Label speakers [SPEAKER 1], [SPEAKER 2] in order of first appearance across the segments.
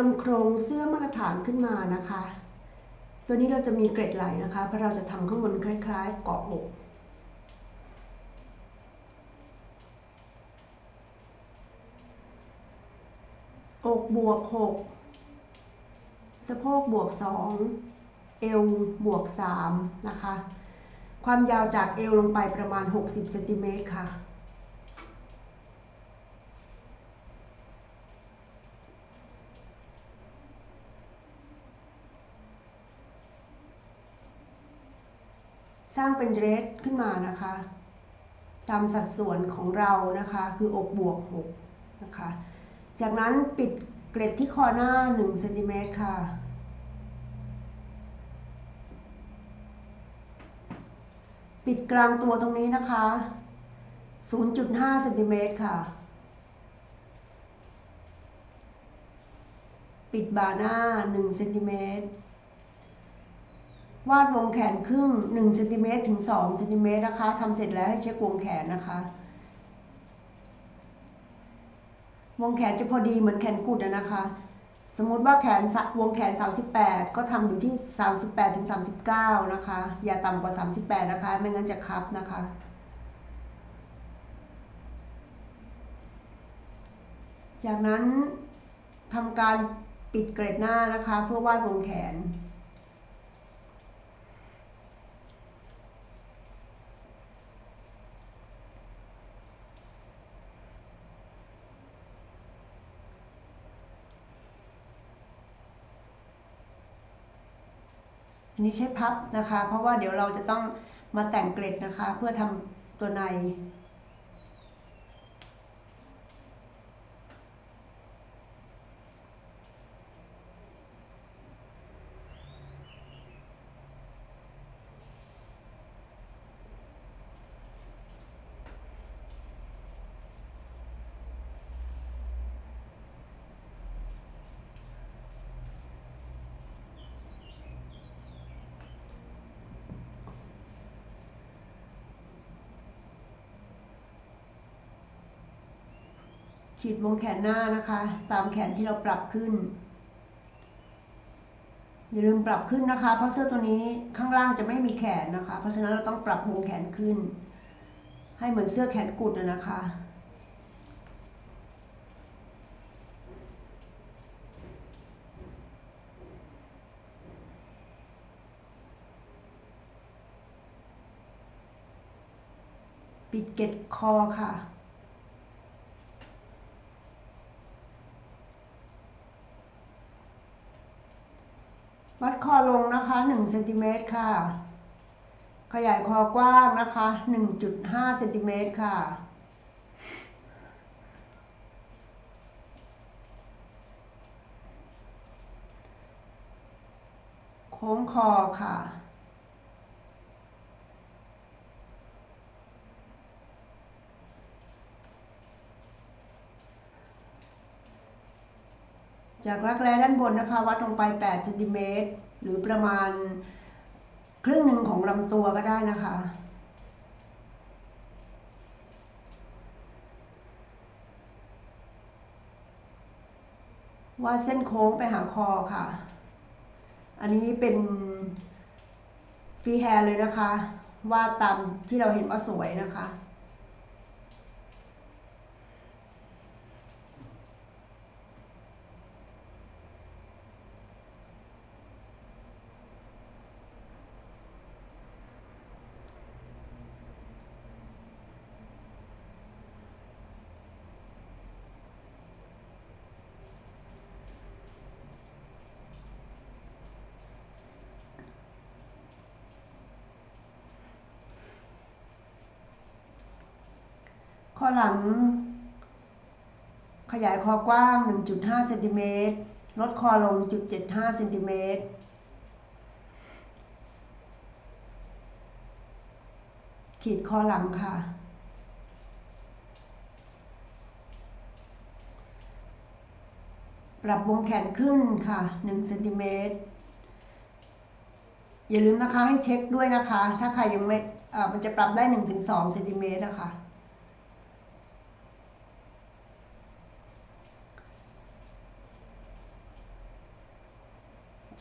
[SPEAKER 1] เรานำโครงเสื้อมาตรฐานขึ้นมานะคะ ตัวนี้เราจะมีเกร็ดไหลนะคะเพราะเราจะทำข้างบนคล้าย ๆ เกาะอกอกบวกหกสะโพกบวกสองเอวบวกสามนะคะ ความยาวจากเอวลงไปประมาณ 60เซนติเมตรค่ะ ส ร้างเป็นเดรสขึ้นมานะคะ ตามสัดส่วนของเรานะคะ คืออกบวก6นะคะ จากนั้นปิดเกร็ดที่คอหน้า1เซนติเมตรค่ะ ปิดกลางตัวตรงนี้นะคะ 0.5เซนติเมตรค่ะ ปิดบ่าหน้า1เซนติเมตร วาดวงแขนครึ่ง1เซนติเมตรถึง2เซนติเมตรนะคะทำเสร็จแล้วให้เช็ควงแขนนะคะ วงแขนจะพอดีเหมือนแขนกุดนะคะ สมมติว่าแขนวงแขน 38 ก็ทำอยู่ที่ 38ถึง39 นะคะ อย่าต่ำกว่า 38 นะคะ ไม่งั้นจะคับนะคะจากนั้นทำการปิดเกรดหน้านะคะ เพื่อวาดวงแขน นนี้ใช้พับนะคะ เพราะว่าเดี๋ยวเราจะต้องมาแต่งเกล็ดนะคะ เพื่อทำตัวใน ขีดวงแขนหน้านะคะ ตามแขนที่เราปรับขึ้น อย่าลืมปรับขึ้นนะคะ เพราะเสื้อตัวนี้ข้างล่างจะไม่มีแขนนะคะ เพราะฉะนั้นเราต้องปรับวงแขนขึ้น ให้เหมือนเสื้อแขนกุดนะคะปิดเกล็ดคอค่ะ วัดคอลงนะคะ1เซนติเมตรค่ะ ขยายคอกว้างนะคะ1.5เซนติเมตรค่ะ โค้งคอค่ะ จากรักแร้ด้านบนนะคะ วัดลงไป8เซนติเมตรหรือประมาณครึ่งหนึ่งของลำตัวก็ได้นะคะ วาดเส้นโค้งไปหาคอค่ะ อันนี้เป็นฟรีแฮร์เลยนะคะ วาดตามที่เราเห็นว่าสวยนะคะ ข้อ หลัง ขยายคอกว้าง 1.5เซนติเมตรลดคอลง1.75เซนติเมตรขีดคอหลังค่ะ ปรับวงแขนขึ้นค่ะ1เซนติเมตรอย่าลืมนะคะให้เช็คด้วยนะคะ ถ้าใครยังไม่มันจะปรับได้ 1-2เซนติเมตรนะคะ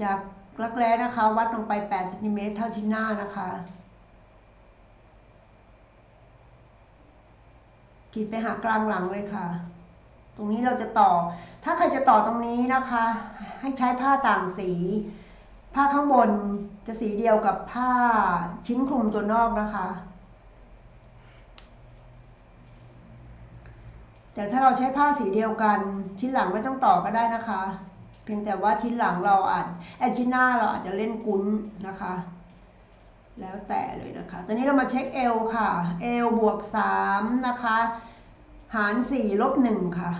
[SPEAKER 1] จากรักแร้นะคะ วัดลงไป8เซนติเมตรเท่าชิ้นหน้านะคะ ขีดไปหากลางหลังเลยค่ะ ตรงนี้เราจะต่อ ถ้าใครจะต่อตรงนี้นะคะ ให้ใช้ผ้าต่างสี ผ้าข้างบนจะสีเดียวกับผ้าชิ้นคลุมตัวนอกนะคะ แต่ถ้าเราใช้ผ้าสีเดียวกัน ชิ้นหลังไม่ต้องต่อก็ได้นะคะ พียงแต่ว่าชิ้นหลังเราอาจไอชิ้นหน้าเราอาจจะเล่นกุ้นนะคะ แล้วแต่เลยนะคะ ตอนนี้เรามาเช็คเอลค่ะเอลบวกสามนะคะ หารสี่ลบหนึ่งค่ะ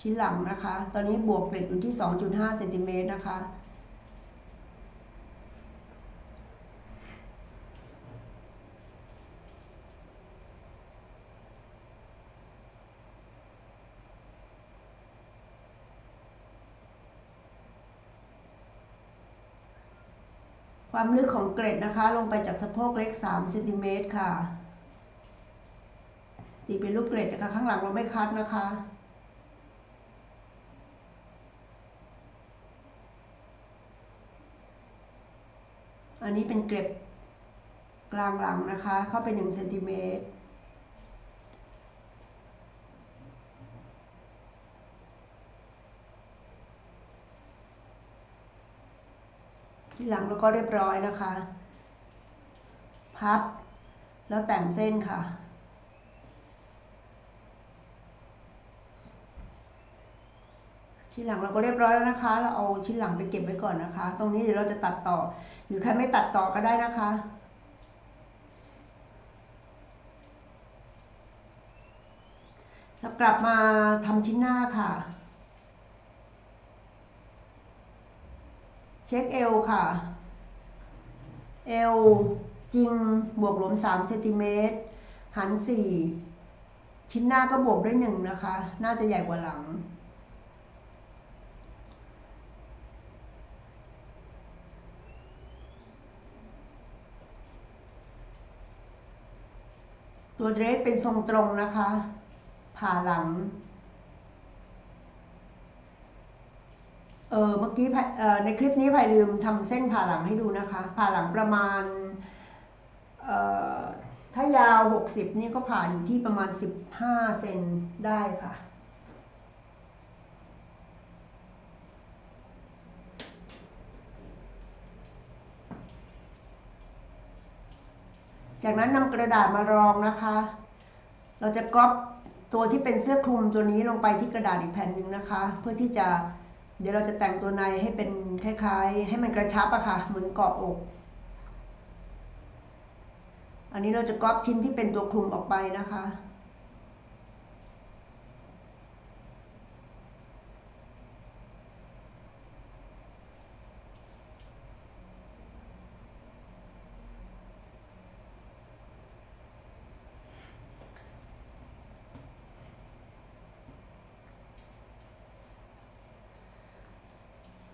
[SPEAKER 1] ชิ้นหลังนะคะ ตอนนี้บวกเกรดอยู่ที่สองจุดห้าเซนติเมตรนะคะ ความลึกของเกล็ดนะคะ ลงไปจากสะโพกเล็ก3เซนติเมตรค่ะ ตีเป็นรูปเกล็ดนะคะ ข้างหลังเราไม่คัดนะคะอันนี้เป็นเกล็ดกลางหลังนะคะ เข้าไป1เซนติเมตร ที่หลังแล้วก็เรียบร้อยนะคะ พับ แล้วแต่งเส้นค่ะ ชิ้นหลังเราก็เรียบร้อยแล้วนะคะ เราเอาชิ้นหลังไปเก็บไว้ก่อนนะคะ ตรงนี้เดี๋ยวเราจะตัดต่อ หรือใครไม่ตัดต่อก็ได้นะคะแล้วกลับมาทำชิ้นหน้าค่ะ เช็คเอวค่ะ เอวจริงบวกหลวม3เซนติเมตรหัน4ชิ้นหน้าก็บวกด้วย1นะคะ น่าจะใหญ่กว่าหลัง ตัวเดรสเป็นทรงตรงนะคะ ผ่าหลัง เออเมื่อกี้เอ่อในคลิปนี้ไผ่ลืมทำเส้นผ่าหลังให้ดูนะคะ ผ่าหลังประมาณเอ่อถ้ายาว 60นี่ก็ผ่าอยู่ที่ประมาณ 15 เซนได้ค่ะ จากนั้นนำกระดาษมารองนะคะ เราจะก๊อปตัวที่เป็นเสื้อคลุมตัวนี้ลงไปที่กระดาษอีกแผ่นหนึ่งนะคะ เพื่อที่จะ เดี๋ยวเราจะแต่งตัวในให้เป็นคล้ายๆ ให้มันกระชับอะค่ะ เหมือนเกาะอก อันนี้เราจะก๊อปชิ้นที่เป็นตัวคลุมออกไปนะคะ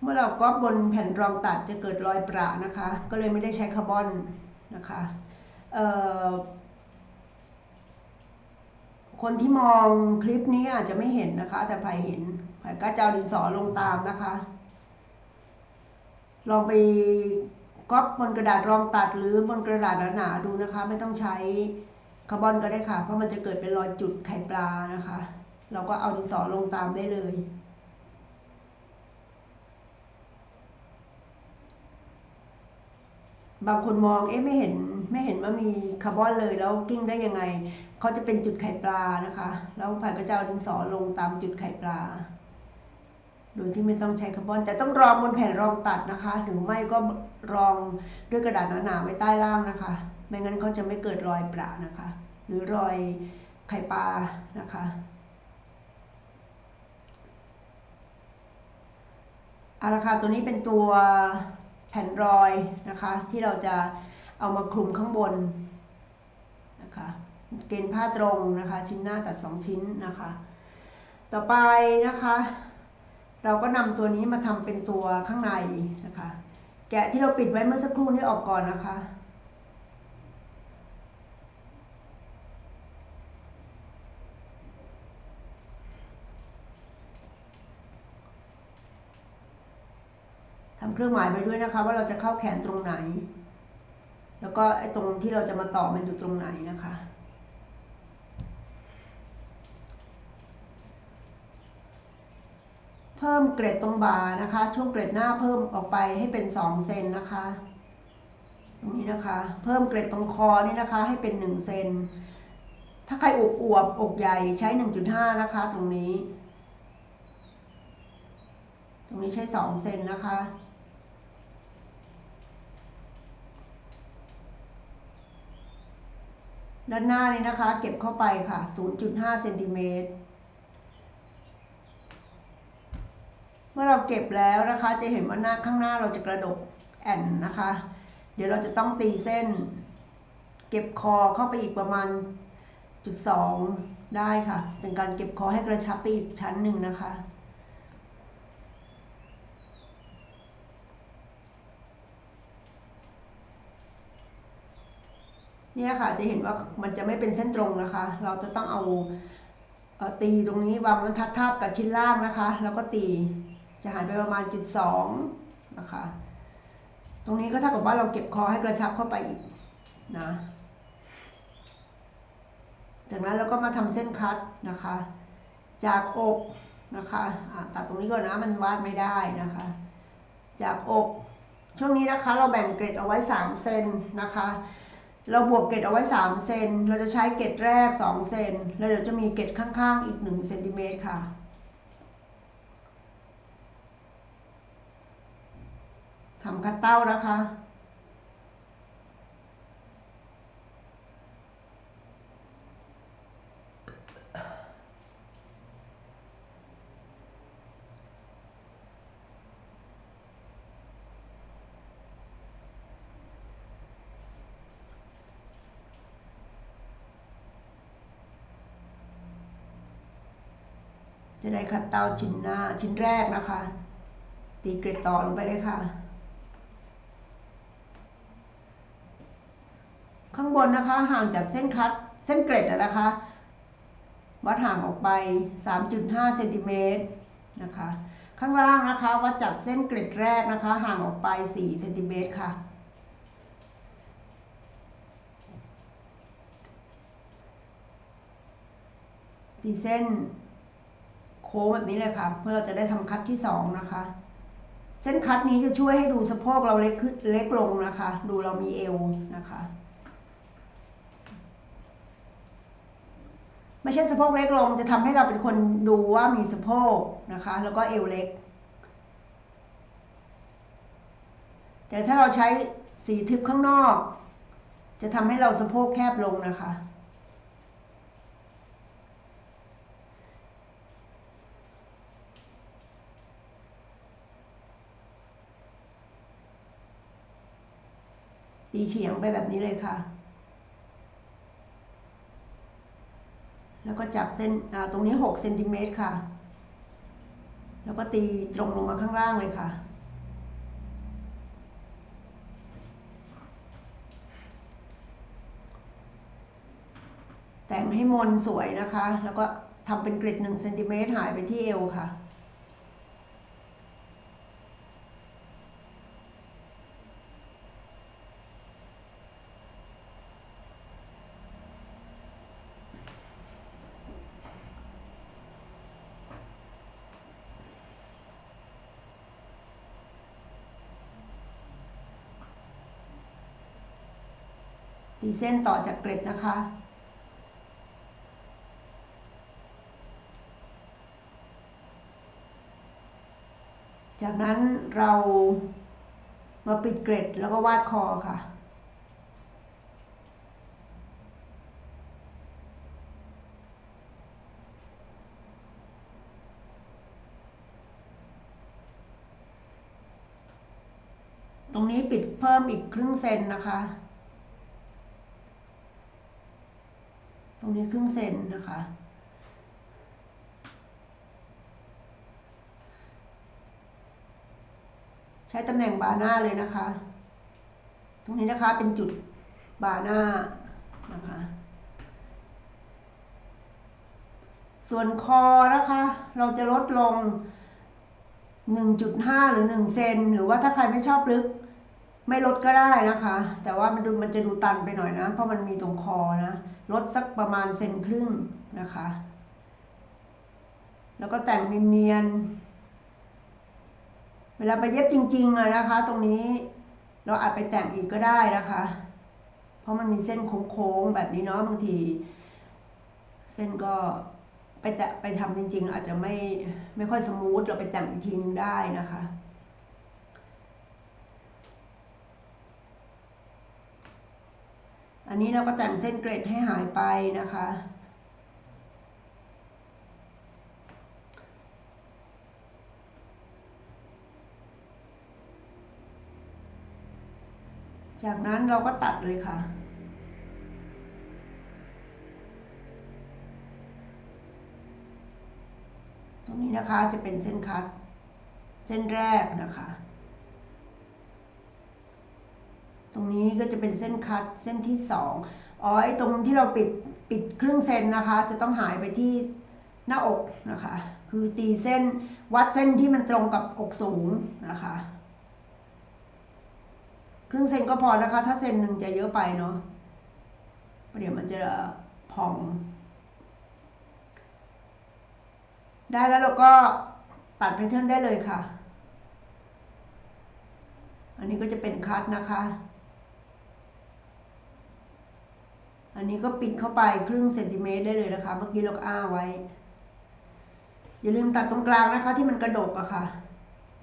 [SPEAKER 1] เมื่ อเราก๊อปบนแผ่นรองตัดจะเกิดรอยประนะคะ ก็เลยไม่ได้ใช้คาร์บอนนะคะคนที่มองคลิปนี้อาจจะไม่เห็นนะคะ แต่ไผ่เห็นไผ่ก็จะเอาดินสอลงตามนะคะ ลองไปก๊อปบนกระดาษรองตัดหรือบนกระดาษหนาๆดูนะคะ ไม่ต้องใช้คาร์บอนก็ได้ค่ะ เพราะมันจะเกิดเป็นรอยจุดไข่ปลานะคะ เราก็เอาดินสอลงตามได้เลย บางคนมองเอ๊ะไม่เห็นไม่เห็นว่ามีคาร์บอนเลยแล้วกิ้งได้ยังไงเขาจะเป็นจุดไข่ปลานะคะ แล้วผ่านก็จะเอาดินสอลงตามจุดไข่ปลา โดยที่ไม่ต้องใช้คาร์บอน แต่ต้องรองบนแผ่นรองตัดนะคะ หรือไม่ก็รองด้วยกระดาษหนาๆไว้ใต้ล่างนะคะ ไม่งั้นเขาจะไม่เกิดรอยปรานะคะ หรือรอยไข่ปลานะคะอาละค่ะตัวนี้เป็นตัว แผ่นรอยนะคะ ที่เราจะเอามาคลุมข้างบนนะคะเกณฑ์ผ้าตรงนะคะ ชิ้นหน้าตัดสองชิ้นนะคะ ต่อไปนะคะ เราก็นำตัวนี้มาทำเป็นตัวข้างในนะคะ แกะที่เราปิดไว้เมื่อสักครู่นี้ออกก่อนนะคะ ทำ เครื่องหมายไปด้วยนะคะ ว่าเราจะเข้าแขนตรงไหน แล้วก็ไอ้ตรงที่เราจะมาต่อมันอยู่ตรงไหนนะคะเพิ่มเกรดตรงบ่านะคะ ช่วงเกรดหน้าเพิ่มออกไปให้เป็น2เซนนะคะ ตรงนี้นะคะ เพิ่มเกรดตรงคอนี่นะคะ ให้เป็น1เซนถ้าใครอวบอวบอกใหญ่ใช้1.5นะคะ ตรงนี้ ตรงนี้ใช้2เซนนะคะ ด้านหน้านี่นะคะ เก็บเข้าไปค่ะ 0.5เซนติเมตร เมื่อเราเก็บแล้วนะคะ จะเห็นว่าหน้าข้างหน้าเราจะกระดกแอนนะคะ เดี๋ยวเราจะต้องตีเส้น เก็บคอเข้าไปอีกประมาณจุดสองได้ค่ะ เป็นการเก็บคอให้กระชับไปอีกชั้นหนึ่งนะคะ เนี่ยค่ะจะเห็นว่ามันจะไม่เป็นเส้นตรงนะคะ เราจะต้องเอาตีตรงนี้วางบรรทัดทับกับชิ้นล่างนะคะ แล้วก็ตีจะหายไปประมาณจุดสองนะคะ ตรงนี้ก็เท่ากับว่าเราเก็บคอให้กระชับเข้าไปอีกนะจากนั้นเราก็มาทำเส้นคัดนะคะ จากอกนะคะะตัดตรงนี้ก่อนนะมันวาดไม่ได้นะคะ จากอกช่วงนี้นะคะเราแบ่งเกรดเอาไว้3เซนนะคะ เราบวกเกรดเอาไว้ 3 เซน เราจะใช้เกรดแรก 2 เซน แล้วเดี๋ยวจะมีเกรดข้างๆ อีก 1 เซนติเมตรค่ะ ทำคัดเต้านะคะ จะได้คัดเตาชิ้นหน้าชิ้นแรกนะคะ ตีเกรดต่อลงไปเลยค่ะ ข้างบนนะคะห่างจากเส้นคัดเส้นเกรดนะคะวัดห่างออกไป 3.5เซนติเมตรนะคะ ข้างล่างนะคะวัดจากเส้นเกรดแรกนะคะ ห่างออกไป4เซนติเมตรค่ะ ตีเส้น ค้งแบบนี้เลยค่ะ เพื่อเราจะได้ทำคัดที่สองนะคะ เส้นคัดนี้จะช่วยให้ดูสะโพกเราเล็กขึ้นเล็กลงนะคะ ดูเรามีเอวนะคะ ไม่ใช่สะโพกเล็กลงจะทำให้เราเป็นคนดูว่ามีสะโพกนะคะ แล้วก็เอวเล็ก แต่ถ้าเราใช้สีทึบข้างนอก จะทำให้เราสะโพกแคบลงนะคะ ตีเฉียงไปแบบนี้เลยค่ะ แล้วก็จับเส้นตรงนี้6เซนติเมตรค่ะ แล้วก็ตีตรงลงมาข้างล่างเลยค่ะแต่งให้มนสวยนะคะ แล้วก็ทำเป็นกริด1เซนติเมตรหายไปที่เอวค่ะีเส้นต่อจากเกล็ดนะคะ จากนั้นเรามาปิดเกล็ดแล้วก็วาดคอค่ะตรงนี้ปิดเพิ่มอีกครึ่งเซนนะคะ ตรงนี้ครึ่งเซนนะคะ ใช้ตำแหน่งบาหน้าเลยนะคะ ตรงนี้นะคะเป็นจุดบาหน้านะคะ ส่วนคอนะคะ เราจะลดลง 1.5 หรือ 1 เซน หรือว่าถ้าใครไม่ชอบลึก ไม่ลดก็ได้นะคะ แต่ว่ามันดูมันจะดูตันไปหน่อยนะ เพราะมันมีตรงคอนะลดสักประมาณเซนครึ่งนะคะ แล้วก็แต่งเนียนๆเวลาไปเย็บจริงๆอะนะคะ ตรงนี้เราอาจไปแต่งอีกก็ได้นะคะ เพราะมันมีเส้นโค้งๆแบบนี้เนาะบางที เส้นก็ไปแตะไปทำจริง ๆ อาจจะไม่ไม่ค่อยสมูทเราไปแต่งอีกทีนึงได้นะคะ อันนี้เราก็แต่งเส้นเกรดให้หายไปนะคะ จากนั้นเราก็ตัดเลยค่ะตรงนี้นะคะจะเป็นเส้นคัด เส้นแรกนะคะ ตรงนี้ก็จะเป็นเส้นคัดเส้นที่สองอ๋อไอ้ตรงที่เราปิดปิดครึ่งเซนนะคะ จะต้องหายไปที่หน้าอกนะคะ คือตีเส้นวัดเส้นที่มันตรงกับอกสูงนะคะ ครึ่งเซนก็พอนะคะ ถ้าเซนหนึ่งจะเยอะไปเนาะเดี๋ยวมันจะพอง ได้แล้วเราก็ตัดแพทเทิร์นได้เลยค่ะ อันนี้ก็จะเป็นคัดนะคะ อันนี้ก็ปิดเข้าไปครึ่งเซนติเมตรได้เลยนะคะ เมื่อกี้เราอ้าไว้ อย่าลืมตัดตรงกลางนะคะที่มันกระดกอะค่ะ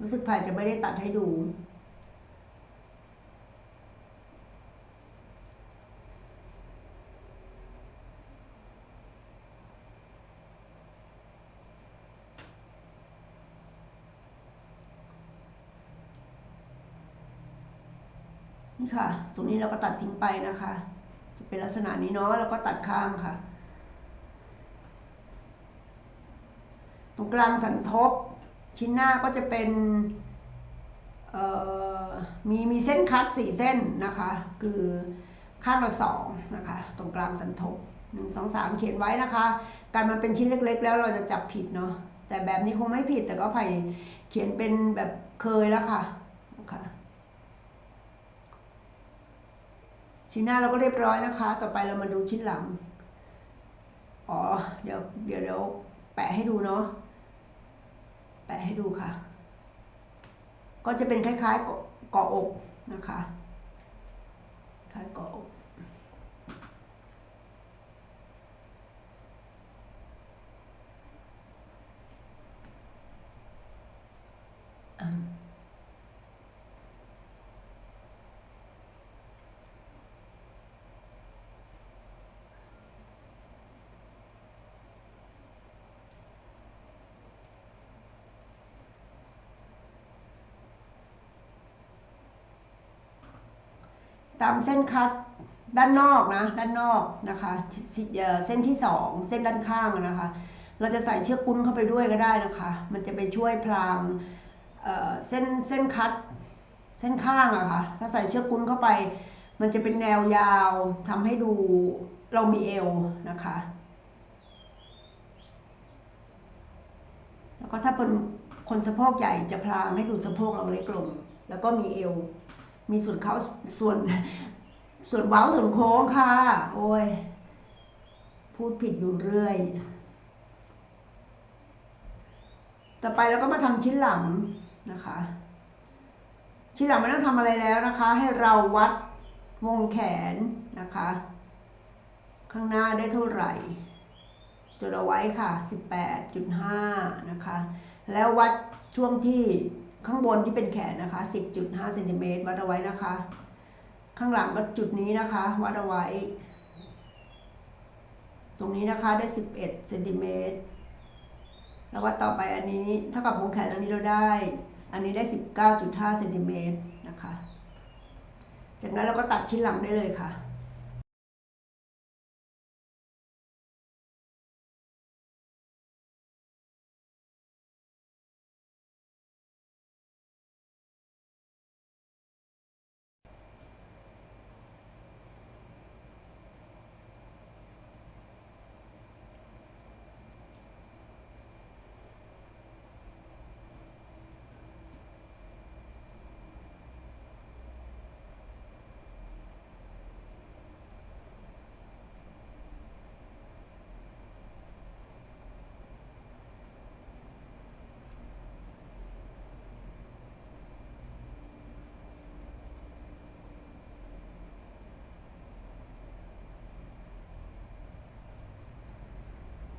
[SPEAKER 1] รู้สึกผ่ายจะไม่ได้ตัดให้ดู นี่ค่ะ ตรงนี้เราก็ตัดทิ้งไปนะคะ เป็นลักษณะนี้เนาะแล้วก็ตัดข้างค่ะ ตรงกลางสันทบชิ้นหน้าก็จะเป็นมีมีเส้นคัดสี่เส้นนะคะ คือข้างละสองนะคะ ตรงกลางสันทบหนึ่งสองสามเขียนไว้นะคะ การมันเป็นชิ้นเล็ก ๆ แล้วเราจะจับผิดเนาะแต่แบบนี้คงไม่ผิดแต่ก็ไผ่เขียนเป็นแบบเคยแล้วค่ะนะคะ ชิ้นหน้าเราก็เรียบร้อยนะคะ ต่อไปเรามาดูชิ้นหลัง อ๋อ เดี๋ยว เดี๋ยวเดี๋ยวแปะให้ดูเนาะ แปะให้ดูค่ะ ก็จะเป็นคล้ายๆเกาะอกนะคะ คล้ายเกาะอกอืม ตาม เส้นคัดด้านนอกนะ ด้านนอกนะคะเส้นที่สองเส้นด้านข้างนะคะ เราจะใส่เชือกปุ้นเข้าไปด้วยก็ได้นะคะ มันจะไปช่วยพลางเส้นเส้นคัดเส้นข้างอะคะ่ะถ้าใส่เชือกปุ้นเข้าไป มันจะเป็นแนวยาวทำให้ดูเรามีเอวนะคะ แล้วก็ถ้าเป็นคนสะโพกใหญ่จะพลางให้ดูสะโพกเราเล็กลงแล้วก็มีเอว มีส่วนเขาส่วน ส่วนเว้าส่วนโค้งค่ะ โอ้ย พูดผิดอยู่เรื่อย ต่อไปเราก็มาทำชิ้นหลังนะคะ ชิ้นหลังไม่ต้องทำอะไรแล้วนะคะ ให้เราวัดวงแขนนะคะ ข้างหน้าได้เท่าไหร่จดเอาไว้ค่ะ 18.5 นะคะ แล้ววัดช่วงที่ ข้างบนที่เป็นแขนนะคะ 10.5เซนติเมตรวัดเอาไว้นะคะ ข้างหลังก็จุดนี้นะคะ วัดเอาไว้ ตรงนี้นะคะได้ 11เซนติเมตรแล้ววัดต่อไปอันนี้เท่ากับวงแขนอันนี้เราได้ อันนี้ได้ 19.5เซนติเมตรนะคะ จากนั้นเราก็ตัดชิ้นหลังได้เลยค่ะ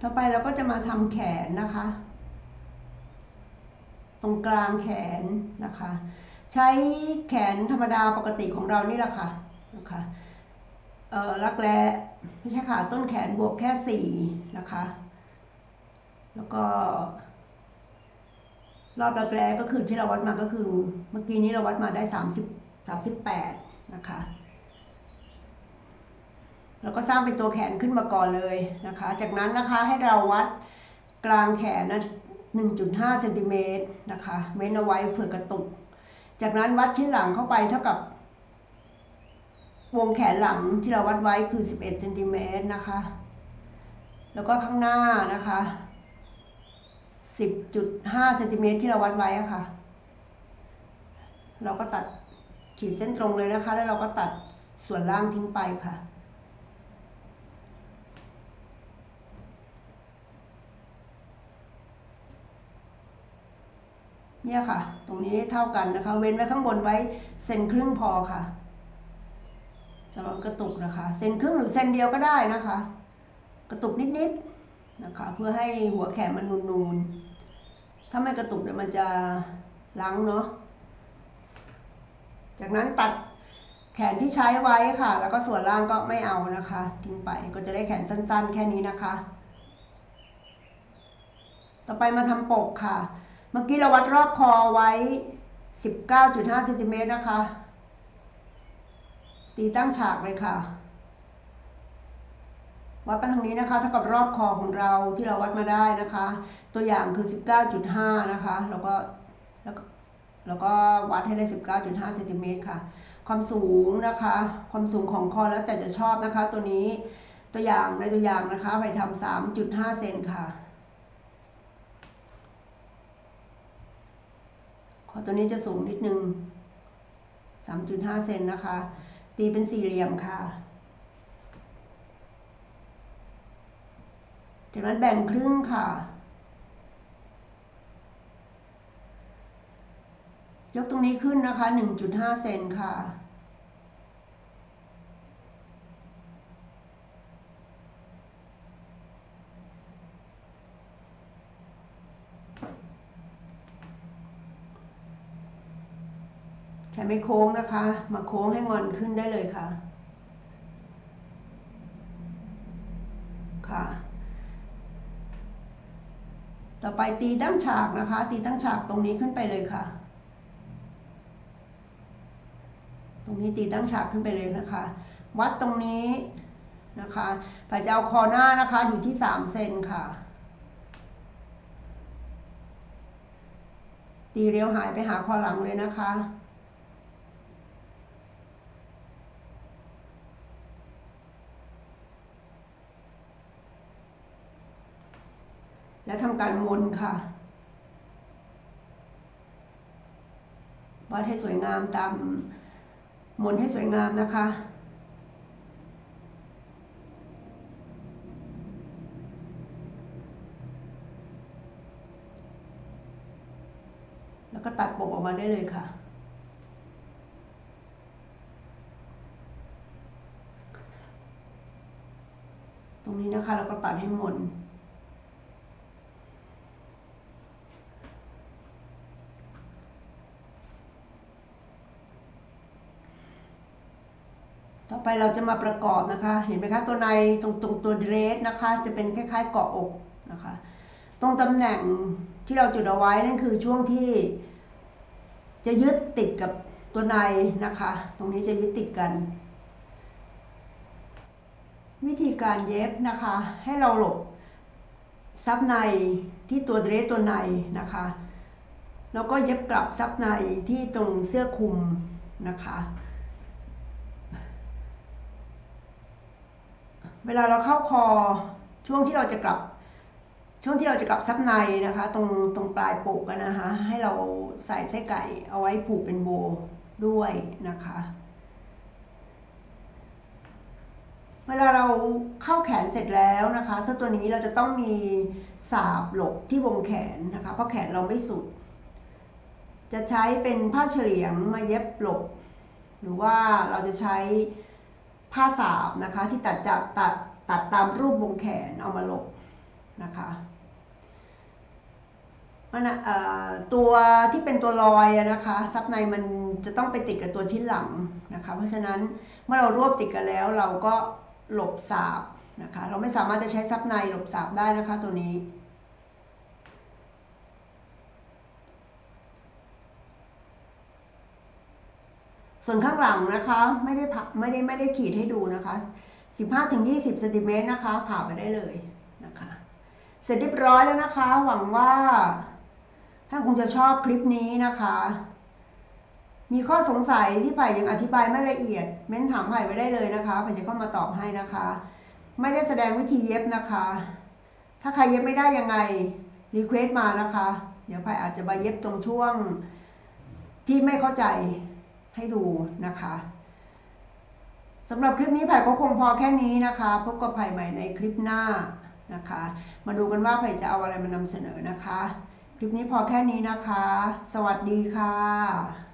[SPEAKER 1] ต่อไปเราก็จะมาทำแขนนะคะ ตรงกลางแขนนะคะ ใช้แขนธรรมดาปกติของเรานี่แหละค่ะนะคะเอ่อรักแร้ไม่ใช่ค่ะต้นแขนบวกแค่สี่นะคะ แล้วก็ รอบรักแร้ก็คือที่เราวัดมาก็คือ เมื่อกี้นี้เราวัดมาได้สามสิบสามสิบแปดนะคะ แล้วก็สร้างเป็นตัวแขนขึ้นมาก่อนเลยนะคะ จากนั้นนะคะให้เราวัดกลางแขนนะ1.5เซนติเมตรนะคะเว้นเอาไว้เผื่อกระตุก จากนั้นวัดชิ้นหลังเข้าไปเท่ากับ วงแขนหลังที่เราวัดไว้คือ 11เซนติเมตรนะคะ แล้วก็ข้างหน้านะคะ 10.5เซนติเมตรที่เราวัดไว้ะค่ะ เราก็ตัดขีดเส้นตรงเลยนะคะ แล้วเราก็ตัดส่วนล่างทิ้งไปค่ะ เนี่ยค่ะ ตรงนี้เท่ากันนะคะ เว้นไว้ข้างบนไว้เซนครึ่งพอค่ะสำหรับกระตุกนะคะ เซนครึ่งหรือเซนเดียวก็ได้นะคะ กระตุกนิดๆนะคะ เพื่อให้หัวแขนมันนูนๆ ถ้าไม่กระตุกเดี๋ยวมันจะล้างเนาะ จากนั้นตัดแขนที่ใช้ไว้ค่ะ แล้วก็ส่วนล่างก็ไม่เอานะคะ ทิ้งไปก็จะได้แขนสั้น ๆ แค่นี้นะคะ ต่อไปมาทำปกค่ะ เมื่อกี้เราวัดรอบคอไว้ 19.5เซนติเมตรนะคะ ตีตั้งฉากเลยค่ะ วัดไปทางนี้นะคะ เท่ากับรอบคอของเราที่เราวัดมาได้นะคะ ตัวอย่างคือ 19.5 นะคะ แล้วก็แล้วก็แล้วก็วัดให้ได้ 19.5เซนติเมตรค่ะ ความสูงนะคะ ความสูงของคอแล้วแต่จะชอบนะคะ ตัวนี้ตัวอย่างในตัวอย่างนะคะ ไปทำ3.5 เซนค่ะ คอตัวนี้จะสูงนิดนึง 3.5 เซนนะคะ ตีเป็นสี่เหลี่ยมค่ะ จากนั้นแบ่งครึ่งค่ะ ยกตรงนี้ขึ้นนะคะ 1.5 เซนค่ะ ใช้ไม่โค้งนะคะ มาโค้งให้งอนขึ้นได้เลยค่ะ ค่ะ ต่อไปตีตั้งฉากนะคะ ตีตั้งฉากตรงนี้ขึ้นไปเลยค่ะ ตรงนี้ตีตั้งฉากขึ้นไปเลยนะคะ วัดตรงนี้นะคะผ่าจะเอาคอหน้านะคะ อยู่ที่สามเซนค่ะ ตีเลี้ยวหายไปหาคอหลังเลยนะคะ และทำการมนค่ะวัดให้สวยงามตามมนให้สวยงามนะคะ แล้วก็ตัดปกออกมาได้เลยค่ะ ตรงนี้นะคะเราก็ตัดให้มน ต่อ ไปเราจะมาประกอบนะคะ เห็นไหมคะตัวในตรงตรงตัวเดรสนะคะ จะเป็นคล้ายๆเกาะอกนะคะ ตรงตำแหน่งที่เราจุดเอาไว้นั่นคือช่วงที่ จะยึดติดกับตัวในนะคะ ตรงนี้จะยึดติดกัน วิธีการเย็บนะคะ ให้เราหลบซับในที่ตัวเดรสตัวในนะคะ แล้วก็เย็บกลับซับในที่ตรงเสื้อคลุมนะคะ เวลาเราเข้าคอช่วงที่เราจะกลับ ช่วงที่เราจะกลับซับในนะคะ ตรงตรงปลายปกนะคะ ให้เราใส่ไส้ไก่เอาไว้ผูกเป็นโบด้วยนะคะ เวลาเราเข้าแขนเสร็จแล้วนะคะเสื้อตัวนี้เราจะต้องมีสาบหลบที่วงแขนนะคะ เพราะแขนเราไม่สุด จะใช้เป็นผ้าเฉลียงมาเย็บหลบ หรือว่าเราจะใช้ ผ้าสาบนะคะ ที่ตัดจากตัดตัดตามรูปวงแขนเอามาหลบนะคะมันอะเอ่อตัวที่เป็นตัวลอยนะคะซับในมันจะต้องไปติดกับตัวที่หลังนะคะ เพราะฉะนั้นเมื่อเรารวบติดกันแล้วเราก็หลบสาบนะคะ เราไม่สามารถจะใช้ซับในหลบสาบได้นะคะตัวนี้ ส่วนข้างหลังนะคะไม่ได้พักไม่ได้ไม่ได้ขีดให้ดูนะคะ 15-20เซนติเมตรนะคะผ่าไปได้เลยนะคะ เสร็จเรียบร้อยแล้วนะคะ หวังว่าท่านคงจะชอบคลิปนี้นะคะ มีข้อสงสัยที่ไผ่ยังอธิบายไม่ละเอียด เม้นถามไผ่ไว้ได้เลยนะคะไผ่จะเข้ามาตอบให้นะคะ ไม่ได้แสดงวิธีเย็บนะคะ ถ้าใครเย็บไม่ได้ยังไงรีเควสต์มานะคะ เดี๋ยวไผ่อาจจะมาเย็บตรงช่วงที่ไม่เข้าใจ ให้ดูนะคะสำหรับคลิปนี้ไผ่ก็คงพอแค่นี้นะคะ พบกับไผ่ใหม่ในคลิปหน้านะคะ มาดูกันว่าไผ่จะเอาอะไรมานำเสนอนะคะ คลิปนี้พอแค่นี้นะคะ สวัสดีค่ะ